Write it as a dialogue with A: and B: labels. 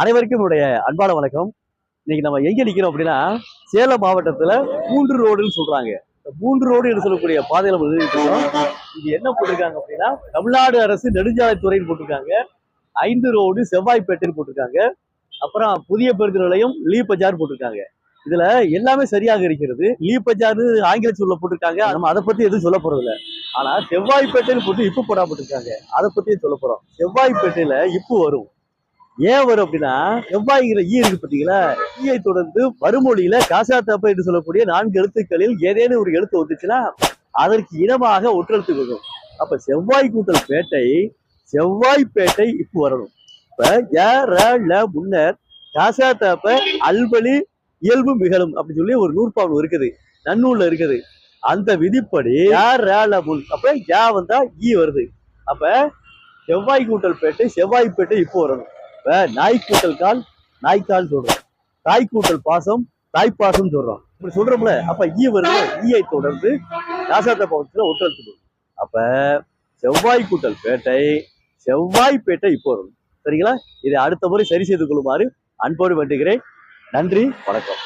A: அனைவருக்கும் என்னுடைய அன்பான வணக்கம். இன்னைக்கு நம்ம எங்க நிக்கிறோம் அப்படின்னா சேலம் மாவட்டத்துல மூன்று ரோடுன்னு சொல்றாங்க. மூன்று ரோடு என்று சொல்லக்கூடிய பாதையில இது என்ன போட்டிருக்காங்க அப்படின்னா தமிழ்நாடு அரசு நெடுஞ்சாலைத்துறையில் போட்டிருக்காங்க. ஐந்து ரோடு செவ்வாய்ப்பேட்டைன்னு போட்டிருக்காங்க. அப்புறம் புதிய பேருந்து நிலையம் லீ பஜார் போட்டிருக்காங்க. இதுல எல்லாமே சரியாக இருக்கிறது. லீ பஜார்னு ஆங்கில சொல்ல போட்டிருக்காங்க. நம்ம அதை பத்தி எதுவும் சொல்ல போறது ஆனா செவ்வாய்ப்பேட்டைன்னு போட்டு இப்பு போடா போட்டிருக்காங்க. அதை பத்தியும் சொல்ல போறோம். செவ்வாய்ப்பேட்டையில இப்பு வரும். ஏன் வரும் அப்படின்னா செவ்வாய்ங்கிற ஈ இருக்கு பாத்தீங்களா ஈயை தொடர்ந்து மறுமொழியில காசாத்தப்ப என்று சொல்லக்கூடிய நான்கு எழுத்துக்களில் ஏதேனும் ஒரு எழுத்து வந்துச்சுன்னா அதற்கு இனமாக ஒற்றெழுத்து வரும் அப்ப செவ்வாய் கூட்டல் பேட்டை செவ்வாய்ப்பேட்டை இப்போ வரணும். இப்ப ஏ காசா ல முன்னர் அல்வழி இயல்பு மிகழும் அப்படின்னு சொல்லி ஒரு நூற்பாவல் இருக்குது. நன்னூல்ல இருக்குது. அந்த விதிப்படி முன். அப்ப யா வந்தா ஈ வருது. அப்ப செவ்வாய் கூட்டல் பேட்டை செவ்வாய்ப்பேட்டை இப்போ வரணும். நாய்க்கூட்டல் கால் நாய்க்கால் சொல்றோம். தாய் கூட்டல் பாசம் தாய்ப்பாசம் சொல்றோம். இப்படி சொல்றோம்ல அப்ப ஈ வருது ஈயை தொடர்ந்து ராசாத்த பக்கத்துல ஒற்றெழுத்து அப்ப செவ்வாய் கூட்டல் பேட்டை செவ்வாய்ப்பேட்டை இப்போ வரும். சரிங்களா? இதை அடுத்த முறை சரி செய்து கொள்ளுமாறு அன்போடு வேண்டுகிறேன். நன்றி வணக்கம்.